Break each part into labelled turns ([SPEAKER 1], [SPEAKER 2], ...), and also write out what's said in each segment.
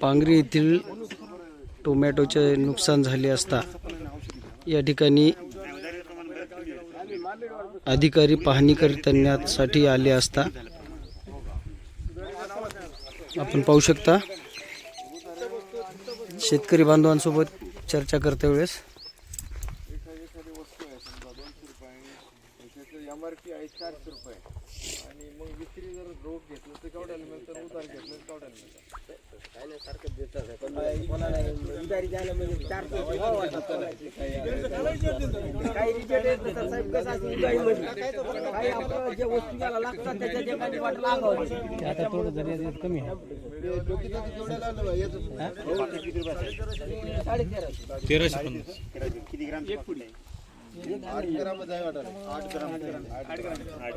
[SPEAKER 1] पांगरी येथील टोमॅटोचे नुकसान झाले असता या ठिकाणी अधिकारी पाहणी करण्यासाठी आले असता आपण पाहू शकता. शेतकरी बांधवांसोबत चर्चा करते वेळेस
[SPEAKER 2] एखादी वस्तू आहे समजा दोनशे रुपये आणि त्याचं एम आर पी आहे चारशे रुपये आणि मग विक्री जर रोख घेतलं तर केवढ्याला मिळतं उधार घेतलं तर केवढ्याला मिळतं आठ ग्रामच आहे वाटायला आठ ग्राम आठ ग्राम आठ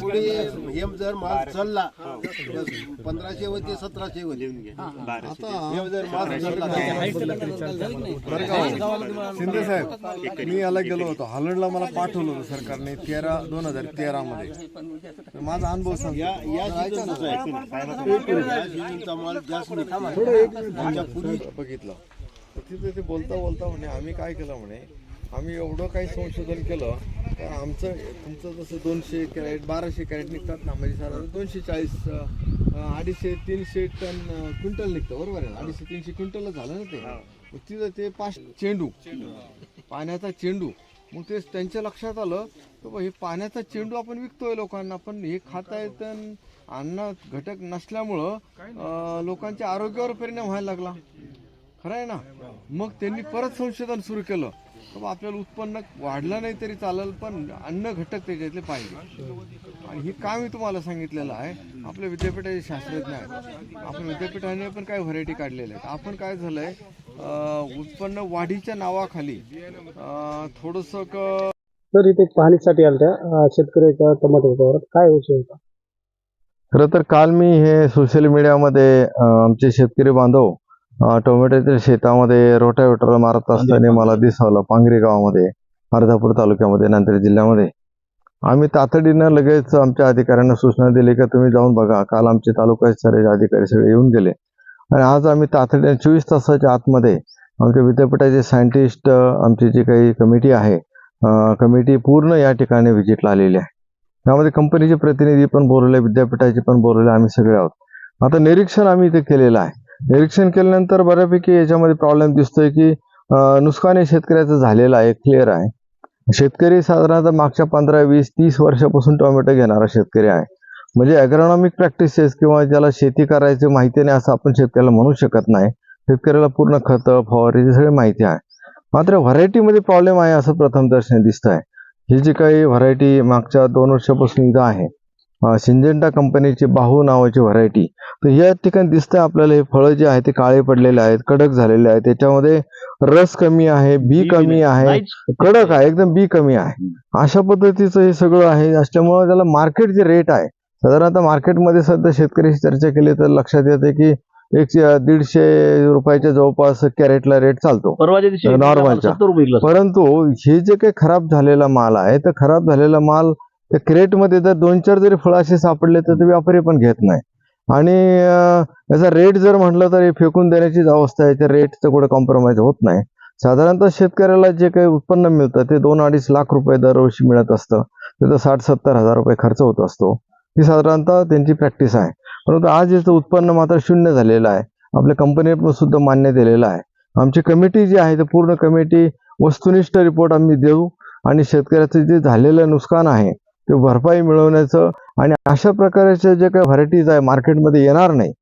[SPEAKER 2] पुढे हेम जर माल चालला पंधराशे होते सतराशे होते हेम जर माल चालला
[SPEAKER 3] शिंदे साहेब मी याला गेलो होतो. हॉलंडला मला पाठवलं होतं सरकारने तेरा दोन हजार तेरा मध्ये. तर माझा अनुभव सांग
[SPEAKER 2] या या सीझनचा या सीझनचा माल जास्त निघतो. आमच्या पूर्वी
[SPEAKER 3] बघितलं. तर तिथे ते बोलता बोलता म्हणे आम्ही काय केलं म्हणे? आम्ही एवढं काही संशोधन केलं तर आमचं तुमचं जसं दोनशे कॅरेट बाराशे कॅरेट निघतात ना म्हणजे साधारण दोनशे चाळीस अडीचशे तीनशे टन क्विंटल निघतं बरोबर आहे? अडीचशे तीनशे क्विंटलच झालं ना ते? तिथं ते पाच चेंडू. पाण्याचा चेंडू. मग ते त्यांच्या लक्षात आलं की हे पाण्याचा चेंडू आपण विकतोय लोकांना पण हे खाता येतं अन्न घटक नसल्यामुळं लोकांच्या आरोग्यावर परिणाम व्हायला लागला. खरं आहे ना? मग त्यांनी परत संशोधन सुरू केलं. तर आपल्याला उत्पन्न वाढलं नाही तरी चालेल पण अन्न घटक त्याच्यातले पाहिजे. आणि हे का मी तुम्हाला सांगितलेलं आहे. आपल्या विद्यापीठाचे शास्त्रज्ञ आहेत. आपण विद्यापीठाने पण काही व्हरायटी काढलेल्या आहेत. आपण काय झालंय अं, उत्पन्न वाढीच्या नावाखाली थोडंसं क
[SPEAKER 1] तर इथे पाहणीसाठी आल्या शेतकऱ्याच्या टमाट्याच्या काय विषय होता?
[SPEAKER 3] खरं तर काल मी हे सोशल मीडियामध्ये आमचे शेतकरी बांधव टोमॅटोच्या शेतामध्ये रोटावेटर मारत असताना मला दिसवलं पांगरी गावामध्ये अर्धापूर तालुक्यामध्ये नांदेड जिल्ह्यामध्ये. आम्ही तातडीनं लगेच आमच्या अधिकाऱ्यांना सूचना दिली की तुम्ही जाऊन बघा. काल आमचे तालुका स्तराचे अधिकारी सगळे येऊन गेले. आणि आज आम्ही तातडीनं चोवीस तासाच्या आतमध्ये आमच्या विद्यापीठाचे सायंटिस्ट आमची जी काही कमिटी आहे कमिटी पूर्ण या ठिकाणी व्हिजिटला आलेली आहे. त्यामध्ये कंपनीचे प्रतिनिधी पण बोलवले विद्यापीठाचे पण बोलवले आम्ही सगळे आहोत. आता निरीक्षण आम्ही इथे केलेलं आहे. निरीक्षण केल्यानंतर बऱ्यापैकी याच्यामध्ये प्रॉब्लेम दिसतोय की नुकसान हे शेतकऱ्याचं झालेलं आहे क्लिअर आहे. शेतकरी साधारणतः मागच्या पंधरा वीस तीस वर्षापासून टोमॅटो घेणारा शेतकरी आहे. म्हणजे अग्रॉनॉमिक प्रॅक्टिसेस किंवा ज्याला शेती करायची माहिती नाही असं आपण शेतकऱ्याला म्हणू शकत नाही. शेतकऱ्याला पूर्ण खतं फवारीची सगळी माहिती आहे. मात्र व्हरायटीमध्ये प्रॉब्लेम आहे असं प्रथम दर्शन दिसत आहे ही जी काही व्हरायटी मागच्या दोन वर्षापासून इथं आहे सिंजेंटा कंपनीची बाहू नावाची व्हरायटी तर या ठिकाणी दिसतंय आपल्याला हे फळं जे आहे ते काळे पडलेले आहेत कडक झालेले आहेत. त्याच्यामध्ये रस कमी आहे बी कमी आहे. कडक आहे एकदम बी कमी आहे. अशा पद्धतीचं हे सगळं आहे. असल्यामुळं त्याला मार्केट जे रेट आहे साधारणतः मार्केटमध्ये सध्या शेतकऱ्याशी चर्चा केली तर लक्षात येते की एकशे दीडशे रुपयाच्या जवळपास कॅरेटला रेट चालतो.
[SPEAKER 4] किलो
[SPEAKER 3] परंतु हे जे काही खराब झालेला माल आहे तर खराब झालेला माल त्या क्रेटमध्ये जर दोन चार जरी फळं असे सापडले तर ते व्यापारी पण घेत नाही. आणि याचा रेट जर म्हटलं तर हे फेकून देण्याचीच अवस्था आहे. त्या रेटचं कुठं कॉम्प्रोमाइज होत नाही. साधारणतः शेतकऱ्याला जे काही उत्पन्न मिळतं ते दोन अडीच लाख रुपये दरवर्षी मिळत असतं. त्याचं साठ सत्तर हजार रुपये खर्च होत असतो. ही साधारणतः त्यांची प्रॅक्टिस आहे. परंतु आज याचं उत्पन्न मात्र शून्य झालेलं आहे. आपल्या कंपनीने सुद्धा मान्य दिलेलं आहे. आमची कमिटी जी आहे ते पूर्ण कमिटी वस्तुनिष्ठ रिपोर्ट आम्ही देऊ. आणि शेतकऱ्याचं जे झालेलं नुकसान आहे ते भरपाई मिळवण्याचं आणि अशा प्रकारच्या जे काही व्हरायटीज आहे मार्केटमध्ये येणार नाही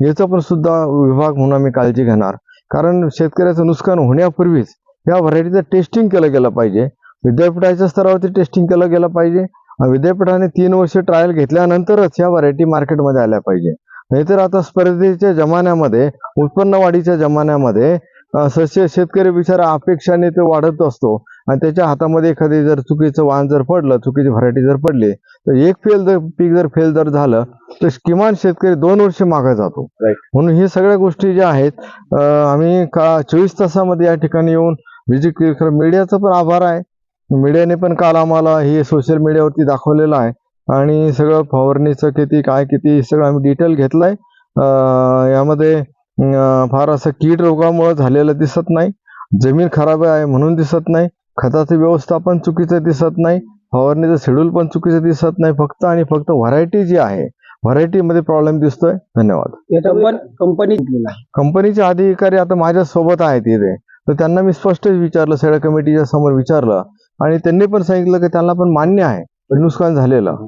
[SPEAKER 3] याचं पण सुद्धा विभाग म्हणून आम्ही काळजी घेणार. कारण शेतकऱ्याचं नुकसान होण्यापूर्वीच या व्हरायटीचं टेस्टिंग केलं गेलं पाहिजे. विद्यापीठाच्या स्तरावरती टेस्टिंग केलं गेलं पाहिजे. विद्यापीठाने तीन वर्ष ट्रायल घेतल्यानंतरच ह्या व्हरायटी मार्केटमध्ये आल्या पाहिजे. नाहीतर आता स्पर्धेच्या जमान्यामध्ये उत्पन्न वाढीच्या जमान्यामध्ये सस्य शेतकरी बिचारा अपेक्षाने ते वाढत असतो. आणि त्याच्या हातामध्ये एखादी जर चुकीचं वाहन जर पडलं चुकीची व्हरायटी जर पडली तर एक फेल जर पीक जर फेल जर झालं तर किमान शेतकरी दोन वर्ष मागे जातो. म्हणून हे सगळ्या गोष्टी ज्या आहेत आम्ही का चोवीस तासामध्ये या ठिकाणी येऊन व्हिजिट केली मीडियाचा पण आभार आहे. मीडियाने पण काल आम्हाला हे सोशल मीडियावरती दाखवलेलं आहे. आणि सगळं फवारणीचं किती काय किती सगळं आम्ही डिटेल घेतलंय. यामध्ये फार असं कीड रोगामुळे झालेलं दिसत नाही. जमीन खराब आहे म्हणून दिसत नाही. खताचं व्यवस्थापन चुकीचं दिसत नाही. फवारणीचं शेड्यूल पण चुकीचं दिसत नाही. फक्त आणि फक्त व्हरायटी जी आहे व्हरायटीमध्ये प्रॉब्लेम दिसतोय. धन्यवाद.
[SPEAKER 1] कंपनी
[SPEAKER 3] कंपनीचे अधिकारी आता माझ्या सोबत आहेत इथे. तर त्यांना मी स्पष्टच विचारलं सगळ्या कमिटीच्या समोर विचारलं. आणि त्यांनी पण सांगितलं की त्यांना पण मान्य आहे. नुकसान झालेलं.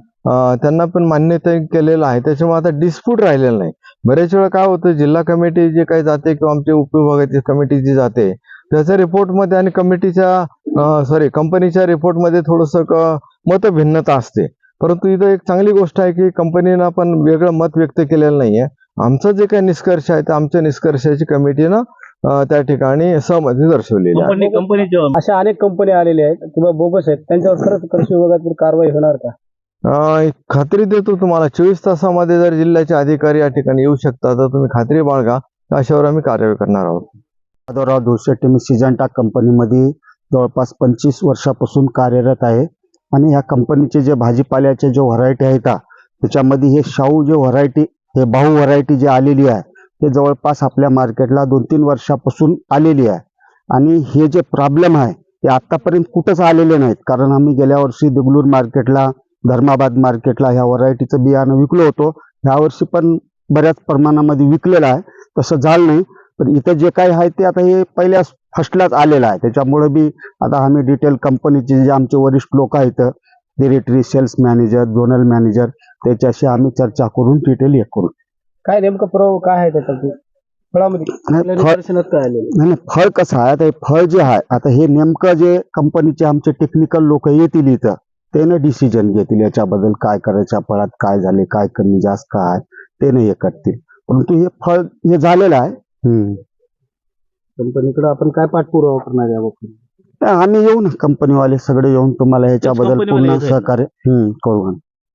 [SPEAKER 3] त्यांना पण मान्यता केलेलं आहे. त्याच्यामुळे आता डिस्प्यूट राहिलेलं नाही. बरेच वेळा काय होतं जिल्हा कमिटी जे काही जाते किंवा आमच्या उपविभागाची कमिटी जी जाते त्याच्या रिपोर्टमध्ये आणि कमिटीच्या सॉरी कंपनीच्या रिपोर्टमध्ये थोडंसं क- मतभिन्नता असते. परंतु इथं एक चांगली गोष्ट आहे की कंपनीनं पण वेगळं मत व्यक्त केलेलं नाहीये. आमचं जे काही निष्कर्ष आहे ते आमच्या निष्कर्षाची कमिटीनं त्या ठिकाणी सहमती दर्शवलेली आहे.
[SPEAKER 1] अशा अनेक कंपन्या आलेल्या आहेत. किंवा बोगस आहेत त्यांच्यावर खरंच कृषी विभागातील कारवाई होणार का?
[SPEAKER 3] खात्री देतो तुम्हाला चोवीस तासामध्ये जर जिल्ह्याचे अधिकारी या ठिकाणी येऊ शकतात तर तुम्ही खात्री बाळगा अशावर आम्ही कार्यवाही करणार आहोत.
[SPEAKER 4] माधवराव धोशेट्टी मी सिजंटा कंपनीमध्ये जवळपास पंचवीस वर्षापासून कार्यरत आहे. आणि या कंपनीचे जे भाजीपाल्याचे जे व्हरायटी आहेत त्याच्यामध्ये हे शाहू जे व्हरायटी हे भाऊ व्हरायटी जे आलेली आहे ते जवळपास आपल्या मार्केटला दोन तीन वर्षापासून आलेली आहे. आणि हे जे प्रॉब्लेम आहे ते आत्तापर्यंत कुठंच आलेले नाहीत. कारण आम्ही गेल्या वर्षी देगलूर मार्केटला धर्माबाद मार्केटला ह्या व्हरायटीचं बियाणं विकलो होतो. यावर्षी पण बऱ्याच प्रमाणामध्ये विकलेलं आहे. तसं झालं नाही. पण इथं जे काही आहे ते आता हे पहिल्या फर्स्टलाच आलेलं आहे. त्याच्यामुळे बी आता आम्ही डिटेल कंपनीचे जे आमचे वरिष्ठ लोक आहेत directory sales manager zonal manager त्याच्याशी आम्ही चर्चा करून डिटेल हे करू.
[SPEAKER 1] काय नेमकं पुरावा काय आहे फळामध्ये आपल्या
[SPEAKER 4] फळ कसं आहे? आता हे फळ जे आहे आता हे नेमकं जे कंपनीचे आमचे टेक्निकल लोक येतील इथं ते ना डिसिजन घेतील याच्याबद्दल काय करायच्या फळात काय झाले काय कमी जास्त काय ते नाही हे करतील परंतु हे फळ हे झालेलं आहे हम्म.
[SPEAKER 1] कंपनीकडे आपण काय पाठपुरावा करणार या
[SPEAKER 4] नाही, आम्ही येऊ ना कंपनीवाले सगळे येऊन तुम्हाला ह्याच्याबद्दल
[SPEAKER 5] कंपनीवाले
[SPEAKER 4] पूर्ण. सहकार्य हम्म, करू